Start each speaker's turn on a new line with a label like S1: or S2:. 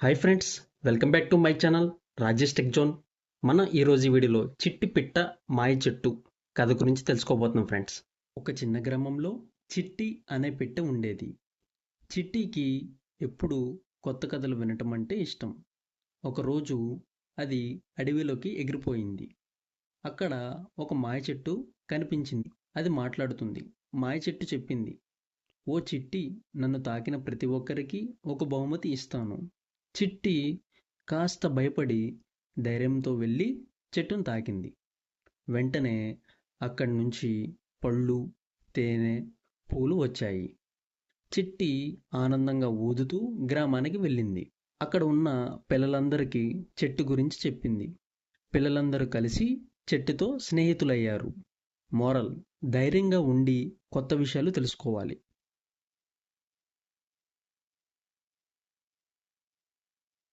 S1: Hi friends welcome back to my channel Rajesh tech zone మన ఈరోజు ఈ వీడియోలో చిట్టి పిట్ట మాయ చెట్టు కథ గురించి తెలుసుకోబోతున్నాం ఫ్రెండ్స్ ఒక చిన్న గ్రామంలో చిట్టి అనే పిట్ట ఉండేది. చిట్టికి ఎప్పుడు కొత్త కథలు వినటం అంటే ఇష్టం. ఒకరోజు అది అడవిలోకి ఎగిరిపోయింది. అక్కడ ఒక మాయ చెట్టు కనిపించింది. అది మాట్లాడుతుంది. మాయ చెట్టు చెప్పింది ఓ చిట్టి నన్ను తాకిన ప్రతి ఒక్కరికి ఒక బహుమతి ఇస్తాను. చిట్టి కాస్త భయపడి ధైర్యంతో వెళ్ళి చెట్టును తాకింది. వెంటనే అక్కడి నుంచి పళ్ళు తేనె పూలు వచ్చాయి. చిట్టి ఆనందంగా ఊదుతూ గ్రామానికి వెళ్ళింది. అక్కడ ఉన్న పిల్లలందరికీ చెట్టు గురించి చెప్పింది. పిల్లలందరూ కలిసి చెట్టుతో స్నేహితులయ్యారు. మోరల్ ధైర్యంగా ఉండి కొత్త విషయాలు తెలుసుకోవాలి.